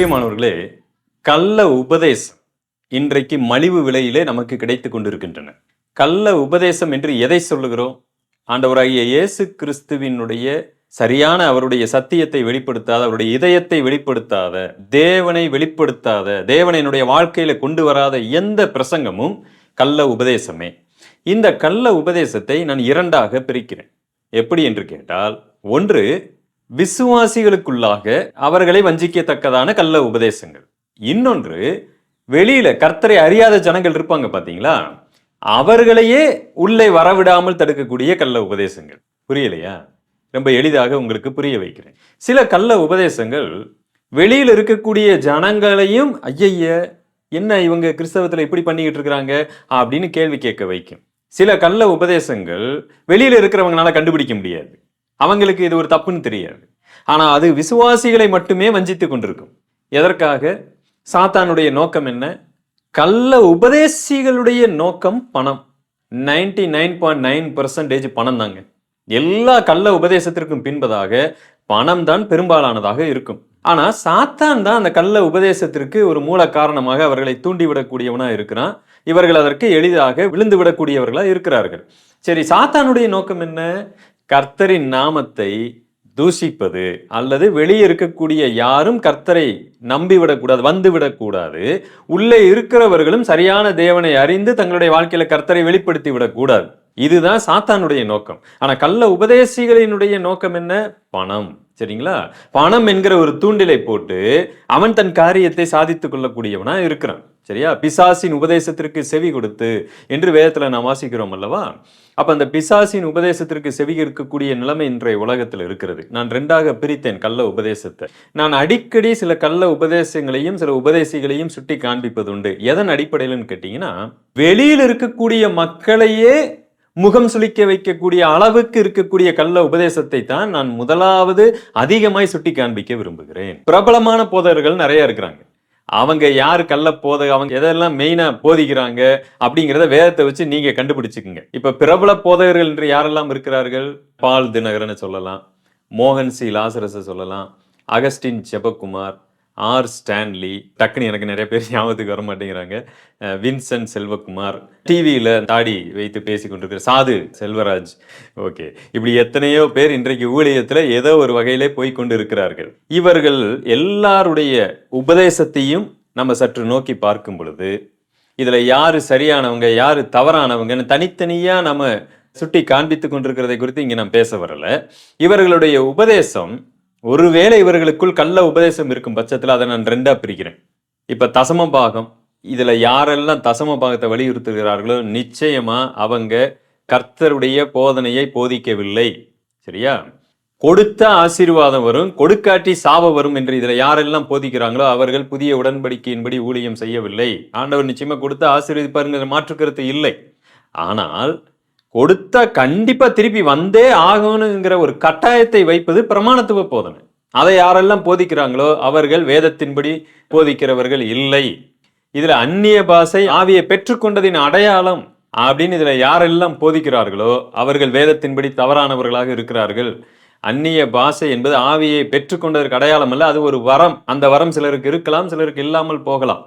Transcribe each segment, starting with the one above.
பிரியமானவர்களே கள்ள உபதேசம் இன்றைக்கு மலிவு விலையிலே நமக்கு கிடைத்து கொண்டிருக்கின்றன. கள்ள உபதேசம் என்று எதை சொல்லுகிறோம்? ஆண்டவராகிய இயேசு கிறிஸ்துவினுடைய சரியான அவருடைய சத்தியத்தை வெளிப்படுத்தாத அவருடைய இதயத்தை வெளிப்படுத்தாத தேவனை வெளிப்படுத்தாத தேவனை என்னுடைய வாழ்க்கையில கொண்டு வராத எந்த பிரசங்கமும் கள்ள உபதேசமே. இந்த கள்ள உபதேசத்தை நான் இரண்டாக பிரிக்கிறேன். எப்படி என்று கேட்டால் ஒன்று விசுவாசிகளுக்குள்ளாக அவர்களை வஞ்சிக்கத்தக்கதான கள்ள உபதேசங்கள். இன்னொன்று வெளியில கர்த்தரை அறியாத ஜனங்கள் இருப்பாங்க பாத்தீங்களா? அவர்களையே உள்ளே வரவிடாமல் தடுக்கக்கூடிய கள்ள உபதேசங்கள். புரியலையா? ரொம்ப எளிதாக உங்களுக்கு புரிய வைக்கிறேன். சில கள்ள உபதேசங்கள் வெளியில் இருக்கக்கூடிய ஜனங்களையும் ஐயைய என்ன இவங்க கிறிஸ்தவத்தில் இப்படி பண்ணிக்கிட்டு இருக்கிறாங்க? அப்படின்னு கேள்வி கேட்க வைக்கும். சில கள்ள உபதேசங்கள் வெளியில் இருக்கிறவங்களால கண்டுபிடிக்க முடியாது. அவங்களுக்கு இது ஒரு தப்புன்னு தெரியாது. ஆனால் அது விசுவாசிகளை மட்டுமே வஞ்சித்து கொண்டிருக்கும். எதற்காக? சாத்தானுடைய நோக்கம் என்ன? கள்ள உபதேசிகளுடைய நோக்கம் பணம். Ninety nine point nine percentage பணம் தாங்க. எல்லா கள்ள உபதேசத்திற்கும் பின்பதாக பணம் தான் பெரும்பாலானதாக இருக்கும். ஆனால் சாத்தான் தான் அந்த கள்ள உபதேசத்திற்கு ஒரு மூல காரணமாக அவர்களை தூண்டிவிடக்கூடியவனாக இருக்கிறான். இவர்கள் அதற்கு எளிதாக விழுந்து விடக்கூடியவர்களாக இருக்கிறார்கள். சரி சாத்தானுடைய நோக்கம் என்ன? கர்த்தரின் நாமத்தை தூஷிப்பது அல்லது வெளியே இருக்கக்கூடிய யாரும் கர்த்தரை நம்பி விடக்கூடாது வந்து விடக்கூடாது உள்ளே இருக்கிறவர்களும் சரியான தேவனை அறிந்து தங்களுடைய வாழ்க்கையில கர்த்தரை வெளிப்படுத்தி விடக்கூடாது இதுதான் சாத்தானுடைய நோக்கம். ஆனா கள்ள உபதேசிகளினுடைய நோக்கம் என்ன? பணம். சரிங்களா? பணம் என்கிற ஒரு தூண்டிலை போட்டு அவன் தன் காரியத்தை சாதித்துக் கொள்ளக்கூடியவனா இருக்கிறான். சரியா? பிசாசின் உபதேசத்திற்கு செவி கொடுத்து என்று வேதத்தில் நாம் வாசிக்கிறோம் அல்லவா? அப்போ அந்த பிசாசின் உபதேசத்திற்கு செவி இருக்கக்கூடிய நிலைமை இன்றைய உலகத்தில் இருக்கிறது. நான் ரெண்டாக பிரித்தேன் கள்ள உபதேசத்தை. நான் அடிக்கடி சில கள்ள உபதேசங்களையும் சில உபதேசிகளையும் சுட்டி காண்பிப்பது உண்டு எதன் அடிப்படையில்னு கேட்டிங்கன்னா வெளியில் இருக்கக்கூடிய மக்களையே முகம் சுளிக்க வைக்கக்கூடிய அளவுக்கு இருக்கக்கூடிய கள்ள உபதேசத்தை தான் நான் முதலாவது அதிகமாய் சுட்டி காண்பிக்க விரும்புகிறேன். பிரபலமான போதகர்கள் நிறைய இருக்கிறாங்க. அவங்க யார் கள்ள போத அவங்க எதெல்லாம் மெயினாக போதிக்கிறாங்க அப்படிங்கிறத வேதத்தை வச்சு நீங்கள் கண்டுபிடிச்சுக்குங்க. இப்போ பிரபல போதகர்கள் என்று யாரெல்லாம் இருக்கிறார்கள்? பால் தினகரனை சொல்லலாம். மோகன் சி. லாசரஸை சொல்லலாம். Augustine Jebakumar R Stanley. டக்குன்னு எனக்கு நிறைய பேர் ஞாபகத்துக்கு வர மாட்டேங்கிறாங்க. வின்சென்ட் செல்வகுமார். டிவியில் தாடி வைத்து பேசி கொண்டிருக்கிற சாது செல்வராஜ். ஓகே. இப்படி எத்தனையோ பேர் இன்றைக்கு ஊழியத்தில் ஏதோ ஒரு வகையிலே போய் கொண்டு இருக்கிறார்கள் இவர்கள் எல்லாருடைய உபதேசத்தையும் நம்ம சற்று நோக்கி பார்க்கும் பொழுது இதில் யார் சரியானவங்க யார் தவறானவங்கன்னு தனித்தனியாக நம்ம சுட்டி காண்பித்து கொண்டிருக்கிறதை குறித்து இங்கே நான் பேச வரல. இவர்களுடைய உபதேசம் ஒருவேளை இவர்களுக்குள் கள்ள உபதேசம் இருக்கும் பட்சத்தில் அதை நான் ரெண்டாக பிரிக்கிறேன். இப்போ தசம பாகம் இதில் யாரெல்லாம் தசம பாகத்தை வலியுறுத்துகிறார்களோ நிச்சயமாக அவங்க கர்த்தருடைய போதனையை போதிக்கவில்லை. சரியா? கொடுத்த ஆசீர்வாதம் வரும் கொடுக்காட்டி சாப வரும் என்று இதில் யாரெல்லாம் போதிக்கிறாங்களோ அவர்கள் புதிய உடன்படிக்கையின்படி ஊழியம் செய்யவில்லை. ஆண்டவர் நிச்சயமாக கொடுத்த ஆசீர்வதிப்பாருங்கிற மாற்று கருத்து இல்லை. ஆனால் கொடுத்தா கண்டிப்பா திருப்பி வந்தே ஆகணுங்கிற ஒரு கட்டாயத்தை வைப்பது பிரமாணத்துவ போதனை. அதை யாரெல்லாம் போதிக்கிறாங்களோ அவர்கள் வேதத்தின்படி போதிக்கிறவர்கள் இல்லை. இதுல அந்நிய பாசை ஆவியை பெற்றுக்கொண்டதின் அடையாளம் அப்படின்னு இதுல யாரெல்லாம் போதிக்கிறார்களோ அவர்கள் வேதத்தின்படி தவறானவர்களாக இருக்கிறார்கள். அந்நிய பாஷை என்பது ஆவியை பெற்றுக்கொண்டதற்கு அடையாளம் அல்ல அது ஒரு வரம். அந்த வரம் சிலருக்கு இருக்கலாம் சிலருக்கு இல்லாமல் போகலாம்.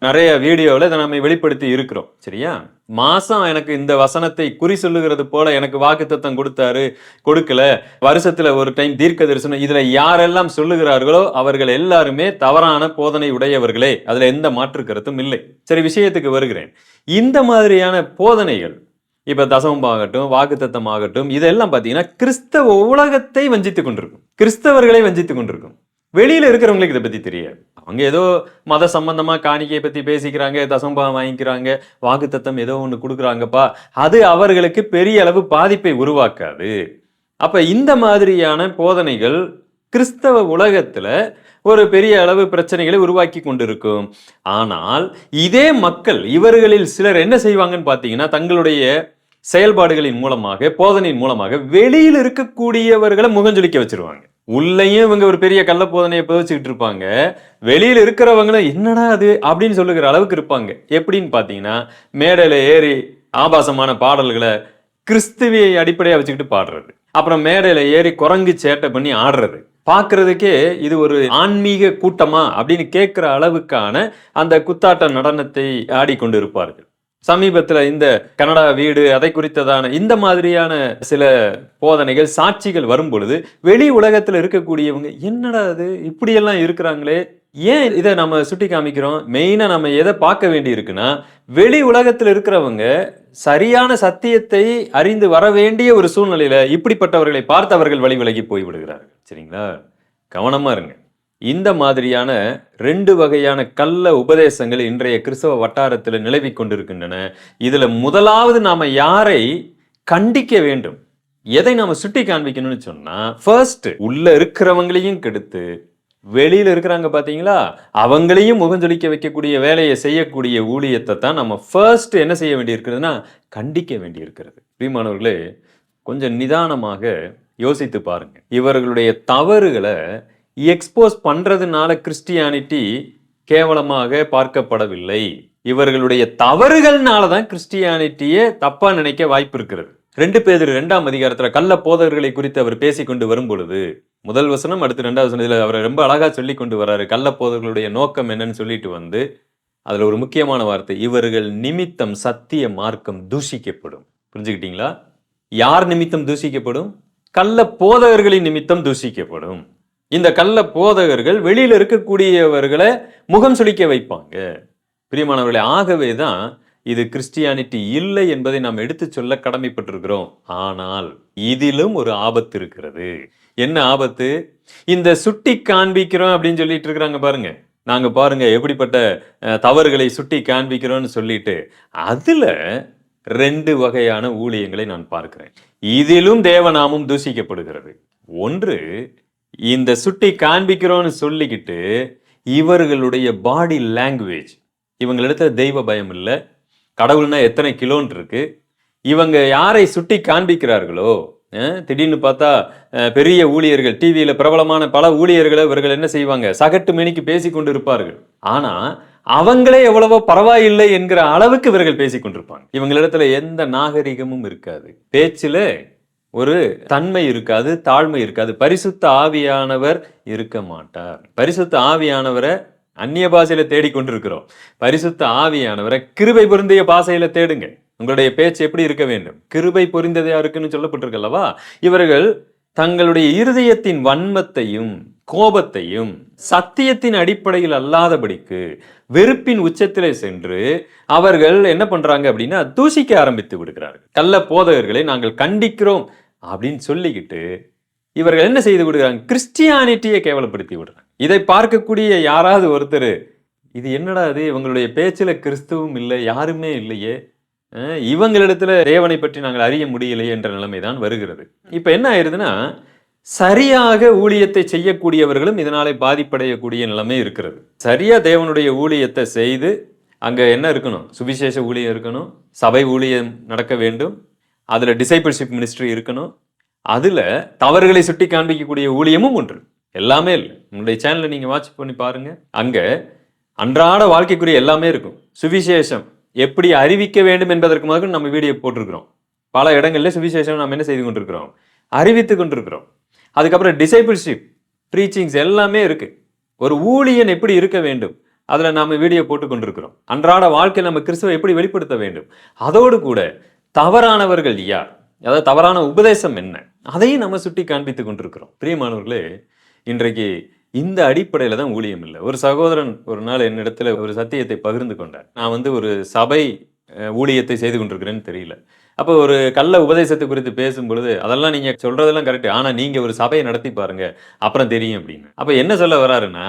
நிறைய வீடியோவில் இதை நம்ம வெளிப்படுத்தி இருக்கிறோம். சரியா? மாசம் எனக்கு இந்த வசனத்தை குறி சொல்லுகிறது போல எனக்கு வாக்குத்தத்தம் கொடுத்தாரு கொடுக்கல. வருஷத்துல ஒரு டைம் தீர்க்க தரிசனம் இதுல யாரெல்லாம் சொல்லுகிறார்களோ அவர்கள் எல்லாருமே தவறான போதனை உடையவர்களே. அதுல எந்த மாற்று கருத்தும் இல்லை. சரி விஷயத்துக்கு வருகிறேன். இந்த மாதிரியான போதனைகள் இப்ப தசமம் ஆகட்டும் வாக்குத்தத்தம் ஆகட்டும் இதெல்லாம் பாத்தீங்கன்னா கிறிஸ்தவ உலகத்தை வஞ்சித்து கொண்டிருக்கும். கிறிஸ்தவர்களை வஞ்சித்து கொண்டிருக்கும். வெளியில இருக்கிறவங்களுக்கு இதை பத்தி தெரியாது. அவங்க ஏதோ மத சம்பந்தமாக காணிக்கையை பற்றி பேசிக்கிறாங்க தசம்பாவம் வாங்கிக்கிறாங்க வாக்குத்தத்தம் ஏதோ ஒன்று கொடுக்குறாங்கப்பா. அது அவர்களுக்கு பெரிய அளவு பாதிப்பை உருவாக்காது. அப்போ இந்த மாதிரியான போதனைகள் கிறிஸ்தவ உலகத்தில் ஒரு பெரிய அளவு பிரச்சனைகளை உருவாக்கி கொண்டிருக்கும். ஆனால் இதே மக்கள் இவர்களில் சிலர் என்ன செய்வாங்கன்னு பார்த்தீங்கன்னா தங்களுடைய செயல்பாடுகளின் மூலமாக போதனையின் மூலமாக வெளியில் இருக்கக்கூடியவர்களை முகஞ்சொலிக்க வச்சிருவாங்க. உள்ளேயும் இவங்க ஒரு பெரிய கள்ள போதனையை புதைச்சிக்கிட்டு இருப்பாங்க. வெளியில் இருக்கிறவங்களும் என்னடா அது அப்படின்னு சொல்லுகிற அளவுக்கு இருப்பாங்க. எப்படின்னு பார்த்தீங்கன்னா மேடையில் ஏறி ஆபாசமான பாடல்களை கிறிஸ்துவியை அடிப்படையாக வச்சுக்கிட்டு பாடுறது. அப்புறம் மேடையில் ஏறி குரங்கு சேட்டை பண்ணி ஆடுறது. பார்க்கறதுக்கே இது ஒரு ஆன்மீக கூட்டமா அப்படின்னு கேட்குற அளவுக்கான அந்த குத்தாட்ட நடனத்தை ஆடிக்கொண்டு இருப்பார்கள். சமீபத்தில் இந்த கனடா வீடு அதை குறித்ததான இந்த மாதிரியான சில போதனைகள் சாட்சிகள் வரும் பொழுது வெளி உலகத்தில் இருக்கக்கூடியவங்க என்னடா அது இப்படியெல்லாம் இருக்கிறாங்களே? ஏன் இதை நம்ம சுட்டி காமிக்கிறோம்? மெயினாக நம்ம எதை பார்க்க வேண்டி இருக்குன்னா வெளி உலகத்தில் இருக்கிறவங்க சரியான சத்தியத்தை அறிந்து வர வேண்டிய ஒரு சூழ்நிலையில் இப்படிப்பட்டவர்களை பார்த்து அவர்கள் வழி விலகி போய் விடுகிறார்கள். சரிங்களா? கவனமாக இருங்க. இந்த மாதிரியான ரெண்டு வகையான கள்ள உபதேசங்கள் இன்றைய கிறிஸ்தவ வட்டாரத்தில் நிலவி கொண்டிருக்கின்றன. இதில் முதலாவது நாம் யாரை கண்டிக்க வேண்டும்? எதை நாம் சுட்டி காண்பிக்கணும்னு சொன்னால் ஃபர்ஸ்ட் உள்ள இருக்கிறவங்களையும் கெடுத்து வெளியில் இருக்கிறாங்க பார்த்தீங்களா அவங்களையும் முகஞ்சொலிக்க வைக்கக்கூடிய வேலையை செய்யக்கூடிய ஊழியத்தை தான் நம்ம ஃபர்ஸ்ட் என்ன செய்ய வேண்டியிருக்கிறதுனா கண்டிக்க வேண்டியிருக்கிறது. பிரியமானவர்களே கொஞ்சம் நிதானமாக யோசித்து பாருங்கள் இவர்களுடைய தவறுகளை எக்ஸ்போஸ் பண்றதுனால கிறிஸ்டியானிட்டி கேவலமாக பார்க்கப்படவில்லை. இவர்களுடைய தவறுகள்னால தான் கிறிஸ்டியானிட்டியே தப்பா நினைக்க வாய்ப்பு இருக்கிறது. ரெண்டு பேர் ரெண்டாம் அதிகாரத்தில் கள்ள போதகர்களை குறித்து அவர் பேசிக்கொண்டு வரும் பொழுது முதல் வசனம் அடுத்து ரெண்டாவது வசனத்தில் அவரை ரொம்ப அழகாக சொல்லி கொண்டு வர்றாரு கள்ள போதகர்களுடைய நோக்கம் என்னன்னு சொல்லிட்டு வந்து அதில் ஒரு முக்கியமான வார்த்தை இவர்கள் நிமித்தம் சத்திய மார்க்கம் தூஷிக்கப்படும். புரிஞ்சுக்கிட்டீங்களா? யார் நிமித்தம் தூஷிக்கப்படும்? கள்ள போதகர்களின் நிமித்தம் தூஷிக்கப்படும். இந்த கள்ள போதகர்கள் வெளியில் இருக்கக்கூடியவர்களை முகம் சுளிக்க வைப்பாங்க. பிரியமானவர்களே ஆகவே தான் இது கிறிஸ்டியானிட்டி இல்லை என்பதை நாம் எடுத்து சொல்ல கடமைப்பட்டிருக்கிறோம். ஆனால் இதிலும் ஒரு ஆபத்து இருக்கிறது. என்ன ஆபத்து? இந்த சுட்டி காண்பிக்கிறோம் அப்படின்னு சொல்லிட்டு இருக்கிறாங்க பாருங்க. நாங்க பாருங்க எப்படிப்பட்ட தவறுகளை சுட்டி காண்பிக்கிறோம்னு சொல்லிட்டு. அதுல ரெண்டு வகையான ஊழியங்களை நான் பார்க்கிறேன். இதிலும் தேவநாமம் தூசிக்கப்படுகிறது ஒன்று இந்த சுட்டி காண்பிக்கிறோன்னு சொல்லிக்கிட்டு இவர்களுடைய பாடி லாங்குவேஜ். இவங்களிடத்துல தெய்வ பயம் இல்லை. கடவுள்னா எத்தனை கிலோன்னு இருக்கு. இவங்க யாரை சுட்டி காண்பிக்கிறார்களோ திடீர்னு பார்த்தா பெரிய ஊழியர்கள் டிவியில் பிரபலமான பல ஊழியர்களை இவர்கள் என்ன செய்வாங்க? சகட்டு மணிக்கு பேசி கொண்டு இருப்பார்கள் ஆனால் அவங்களே எவ்வளவோ பரவாயில்லை என்கிற அளவுக்கு இவர்கள் பேசி கொண்டிருப்பாங்க. இவங்களிடத்துல எந்த நாகரிகமும் இருக்காது. பேச்சில் ஒரு தன்மை இருக்காது தாழ்மை இருக்காது. பரிசுத்த ஆவியானவர் இருக்க மாட்டார். பரிசுத்த ஆவியானவரை அந்நிய பாசையில தேடிக்கொண்டிருக்கிறோம் பரிசுத்த ஆவியானவரை கிருபை பொருந்திய பாசையில தேடுங்க. உங்களுடைய பேச்சு எப்படி இருக்க வேண்டும்? கிருபை பொரிந்ததையா இருக்குன்னு சொல்லப்பட்டிருக்கல்லவா இவர்கள் தங்களுடைய இருதயத்தின் வன்மத்தையும் கோபத்தையும் சத்தியத்தின் அடிப்படையில் அல்லாதபடிக்கு வெறுப்பின் உச்சத்திலே சென்று அவர்கள் என்ன பண்றாங்க அப்படின்னா தூசிக்க ஆரம்பித்து விடுகிறார்கள். கள்ள போதகர்களை நாங்கள் கண்டிக்கிறோம் அப்படின்னு சொல்லிக்கிட்டு இவர்கள் என்ன செய்து விடுகிறாங்க? கிறிஸ்டியானிட்டியை கேவலப்படுத்தி விடுறாங்க. இதை பார்க்கக்கூடிய யாராவது ஒருத்தர் இது என்னடா இது? இவங்களுடைய பேச்சில் கிறிஸ்துவும் இல்லை யாருமே இல்லையே. இவங்களிடத்துல தேவனை பற்றி நாங்கள் அறிய முடியலையே என்ற நிலைமை தான் வருகிறது. இப்போ என்ன ஆயிருதுன்னா சரியாக ஊழியத்தை செய்யக்கூடியவர்களும் இதனாலே பாதிப்படையக்கூடிய நிலைமை இருக்கிறது. சரியா தேவனுடைய ஊழியத்தை செய்து அங்க என்ன இருக்கணும்? சுவிசேஷ ஊழியம் இருக்கணும். சபை ஊழியம் நடக்க வேண்டும். அதுல டிசைபிள்ஷிப் மினிஸ்ட்ரி இருக்கணும். அதுல தவறுகளை சுட்டி காண்பிக்கக்கூடிய ஊழியமும் ஒன்று. எல்லாமே இல்லை. உங்களுடைய சேனலை நீங்க வாட்ச் பண்ணி பாருங்க. அங்க அன்றாட வாழ்க்கைக்குரிய எல்லாமே இருக்கும். சுவிசேஷம் எப்படி அறிவிக்க வேண்டும் என்பதற்கு முதல் நம்ம வீடியோ போட்டிருக்கிறோம். பல இடங்களில் சுவிசேஷம் நாம் என்ன செய்து கொண்டிருக்கிறோம்? அறிவித்து கொண்டிருக்கிறோம். அதுக்கப்புறம் டிசைபிள்ஷிப் ப்ரீச்சிங்ஸ் எல்லாமே இருக்குது ஒரு ஊழியன் எப்படி இருக்க வேண்டும்? அதில் நாம் வீடியோ போட்டு கொண்டிருக்கிறோம். அன்றாட வாழ்க்கையில் நம்ம கிறிஸ்துவை எப்படி வெளிப்படுத்த வேண்டும்? அதோடு கூட தவறானவர்கள் யார்? அதாவது தவறான உபதேசம் என்ன? அதையும் நம்ம சுட்டி காண்பித்து கொண்டிருக்கிறோம். பிரியமானவர்களே இன்றைக்கு இந்த அடிப்படையில் தான் ஊழியம் இல்லை. ஒரு சகோதரன் ஒரு நாள் என்னிடத்துல ஒரு சத்தியத்தை பகிர்ந்து கொண்டார். நான் வந்து ஒரு சபை ஊழியத்தை செய்து கொண்டிருக்கிறேன்னு தெரியல. அப்போ ஒரு கள்ள உபதேசத்தை குறித்து பேசும் பொழுது அதெல்லாம் நீங்கள் சொல்கிறதெல்லாம் கரெக்டு ஆனால் நீங்கள் ஒரு சபையை நடத்தி பாருங்கள் அப்புறம் தெரியும் அப்படின்னு. அப்போ என்ன சொல்ல வராருன்னா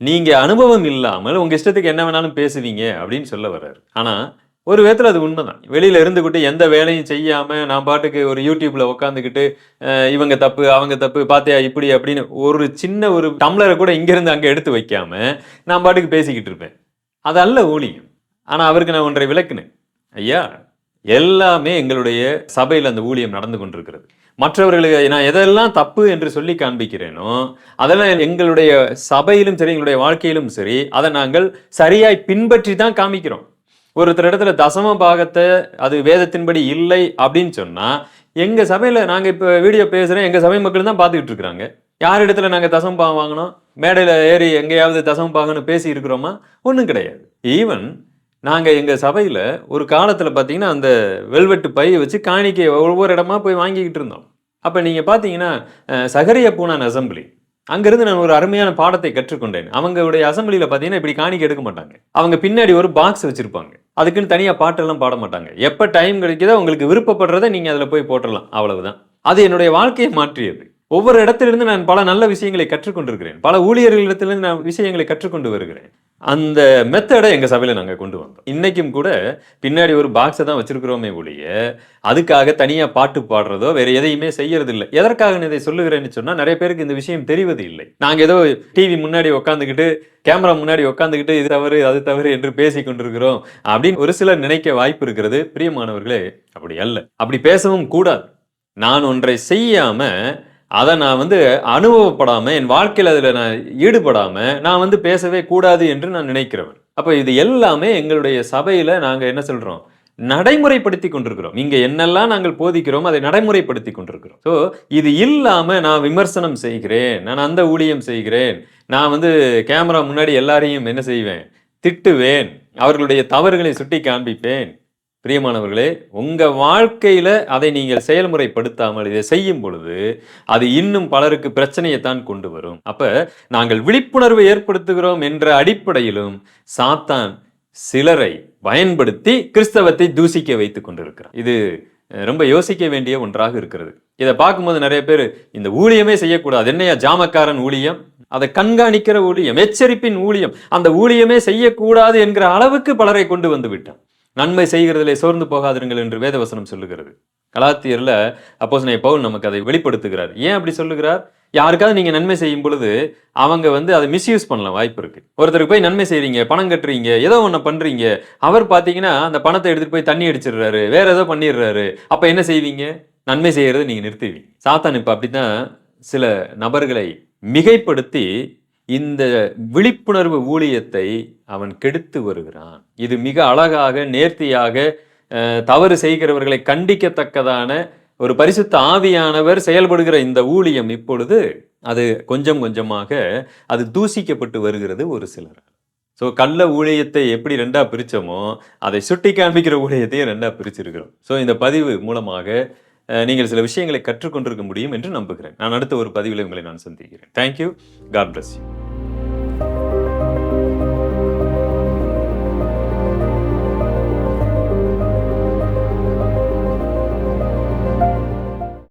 நீங்கள் அனுபவம் இல்லாமல் உங்கள் இஷ்டத்துக்கு என்ன வேணாலும் பேசுவீங்க அப்படின்னு சொல்ல வர்றாரு ஆனால் ஒரு விதத்தில் அது உண்மைதான். வெளியில் இருந்துக்கிட்டு எந்த வேலையும் செய்யாமல் நான் பாட்டுக்கு ஒரு யூடியூப்பில் உட்காந்துக்கிட்டு இவங்க தப்பு அவங்க தப்பு பார்த்தியா இப்படி அப்படின்னு ஒரு சின்ன ஒரு டம்ளரை கூட இங்கேருந்து அங்கே எடுத்து வைக்காம நான் பாட்டுக்கு பேசிக்கிட்டு இருப்பேன். அது அல்ல ஊழியம். ஆனால் அவருக்கு நான் ஒன்றை விளக்குனேன். ஐயா எல்லாமே எங்களுடைய சபையில் அந்த ஊழியம் நடந்து கொண்டிருக்கிறது. மற்றவர்களுக்கு நான் எதெல்லாம் தப்பு என்று சொல்லி காண்பிக்கிறேனோ அதெல்லாம் எங்களுடைய சபையிலும் சரி எங்களுடைய வாழ்க்கையிலும் சரி அதை நாங்கள் சரியாய் பின்பற்றி தான் காமிக்கிறோம். ஒருத்தர் இடத்துல தசம பாகத்தை அது வேதத்தின்படி இல்லை அப்படின்னு சொன்னால் எங்கள் சபையில் நாங்கள் இப்போ வீடியோ பேசுகிறோம் எங்கள் சபை மக்கள் தான் பார்த்துக்கிட்டு இருக்கிறாங்க. யார் இடத்துல நாங்கள் தசம் பாகம் வாங்கினோம்? மேடையில் ஏறி எங்கேயாவது தசம் பாகம்னு பேசி இருக்கிறோமா? ஒன்றும் கிடையாது. ஈவன் நாங்கள் எங்கள் சபையில் ஒரு காலத்தில் பார்த்தீங்கன்னா அந்த வெல்வெட்டு பையை வச்சு காணிக்கை ஒவ்வொரு இடமா போய் வாங்கிக்கிட்டு இருந்தோம். அப்போ நீங்கள் பார்த்தீங்கன்னா சகரிய பூனான் அசம்பிளி. அங்கேருந்து நான் ஒரு அருமையான பாடத்தை கற்றுக்கொண்டேன். அவங்களுடைய அசம்பிளியில் பார்த்தீங்கன்னா இப்படி காணிக்கை எடுக்க மாட்டாங்க. அவங்க பின்னாடி ஒரு பாக்ஸ் வச்சுருப்பாங்க. அதுக்குன்னு தனியாக பாட்டெல்லாம் பாட மாட்டாங்க. எப்போ டைம் கிடைக்கிதோ உங்களுக்கு விருப்பப்படுறதை நீங்கள் அதில் போய் போட்டுடலாம் அவ்வளவுதான். அது என்னுடைய வாழ்க்கையை மாற்றியது. ஒவ்வொரு இடத்திலிருந்து நான் பல நல்ல விஷயங்களை கற்றுக்கொண்டிருக்கிறேன். பல ஊழியர்களிடத்திலிருந்து நான் விஷயங்களை கற்றுக்கொண்டு வருகிறேன். அந்த மெத்தடை எங்கள் சபையில் நாங்கள் கொண்டு வந்தோம். இன்றைக்கும் கூட பின்னாடி ஒரு பாக்ஸை தான் வச்சுருக்குறோமே ஒழிய அதுக்காக தனியாக பாட்டு பாடுறதோ வேறு எதையுமே செய்யறது இல்லை எதற்காக நான் இதை சொல்லுகிறேன்னு சொன்னால் நிறைய பேருக்கு இந்த விஷயம் தெரிவது இல்லை. நாங்கள் ஏதோ டிவி முன்னாடி உட்காந்துக்கிட்டு கேமரா முன்னாடி உட்காந்துக்கிட்டு இது தவறு அது தவறு என்று பேசி கொண்டிருக்கிறோம் அப்படின்னு ஒரு சிலர் நினைக்க வாய்ப்பு இருக்கிறது. பிரியமானவர்களே அப்படி அல்ல. அப்படி பேசவும் கூடாது. நான் ஒன்றை செய்யாமல் அதை நான் வந்து அனுபவப்படாமல் என் வாழ்க்கையில் அதில் நான் ஈடுபடாமல் நான் வந்து பேசவே கூடாது என்று நான் நினைக்கிறவன். அப்போ இது எல்லாமே எங்களுடைய சபையில் நாங்கள் என்ன சொல்கிறோம் நடைமுறைப்படுத்தி கொண்டிருக்கிறோம். இங்கே என்னெல்லாம் நாங்கள் போதிக்கிறோம் அதை நடைமுறைப்படுத்தி கொண்டிருக்கிறோம். ஸோ இது இல்லாமல் நான் விமர்சனம் செய்கிறேன் நான் அந்த ஊழியம் செய்கிறேன் நான் வந்து கேமரா முன்னாடி எல்லாரையும் என்ன செய்வேன்? திட்டுவேன் அவர்களுடைய தவறுகளை சுட்டி காண்பிப்பேன் பிரியமானவர்களே உங்கள் வாழ்க்கையில் அதை நீங்கள் செயல்முறைப்படுத்தாமல் இதை செய்யும் பொழுது அது இன்னும் பலருக்கு பிரச்சனையை தான் கொண்டு வரும். அப்போ நாங்கள் விழிப்புணர்வு ஏற்படுத்துகிறோம் என்ற அடிப்படையிலும் சாத்தான் சிலரை பயன்படுத்தி கிறிஸ்தவத்தை தூசிக்க வைத்து கொண்டிருக்கிறார். இது ரொம்ப யோசிக்க வேண்டிய ஒன்றாக இருக்கிறது. இதை பார்க்கும்போது நிறைய பேர் இந்த ஊழியமே செய்யக்கூடாது. என்னையா ஜாமக்காரன் ஊழியம்? அதை கண்காணிக்கிற ஊழியம் எச்சரிப்பின் ஊழியம். அந்த ஊழியமே செய்யக்கூடாது என்கிற அளவுக்கு பலரை கொண்டு வந்து விட்டான். நன்மை செய்கிறதிலே சோர்ந்து போகாதிருங்கள் என்று வேதவசனம் சொல்லுகிறது. கலாத்தியர்ல அப்போஸ்தலனாகிய பவுல் நமக்கு அதை வெளிப்படுத்துகிறார். ஏன் அப்படி சொல்லுகிறார்? யாருக்காவது நீங்கள் நன்மை செய்யும் பொழுது அவங்க வந்து அதை மிஸ்யூஸ் பண்ணலாம் வாய்ப்பு இருக்குது ஒருத்தருக்கு போய் நன்மை செய்கிறீங்க பணம் கட்டுறீங்க ஏதோ ஒன்று பண்ணுறீங்க அவர் பார்த்தீங்கன்னா அந்த பணத்தை எடுத்துகிட்டு போய் தண்ணி அடிச்சிடுறாரு வேற ஏதோ பண்ணிடுறாரு. அப்போ என்ன செய்வீங்க? நன்மை செய்கிறத நீங்கள் நிறுத்துவீங்க சாத்தான் இப்போ அப்படி தான் சில நபர்களை மிகைப்படுத்தி இந்த விழிப்புணர்வு ஊழியத்தை அவன் கெடுத்து வருகிறான். இது மிக அழகாக நேர்த்தியாக தவறு செய்கிறவர்களை கண்டிக்கத்தக்கதான ஒரு பரிசுத்த ஆவியானவர் செயல்படுகிற இந்த ஊழியம் இப்பொழுது அது கொஞ்சம் கொஞ்சமாக அது தூசிக்கப்பட்டு வருகிறது ஒரு சிலர் ஸோ கள்ள ஊழியத்தை எப்படி ரெண்டாக பிரித்தோமோ அதை சுட்டி காண்பிக்கிற ஊழியத்தையும் ரெண்டாக பிரிச்சிருக்கிறோம். ஸோ இந்த பதிவு மூலமாக நீங்கள் சில விஷயங்களை கற்றுக்கொண்டிருக்க முடியும் என்று நம்புகிறேன். நான் அடுத்த ஒரு பதிவில் உங்களை நான் சந்திக்கிறேன். Thank you God bless you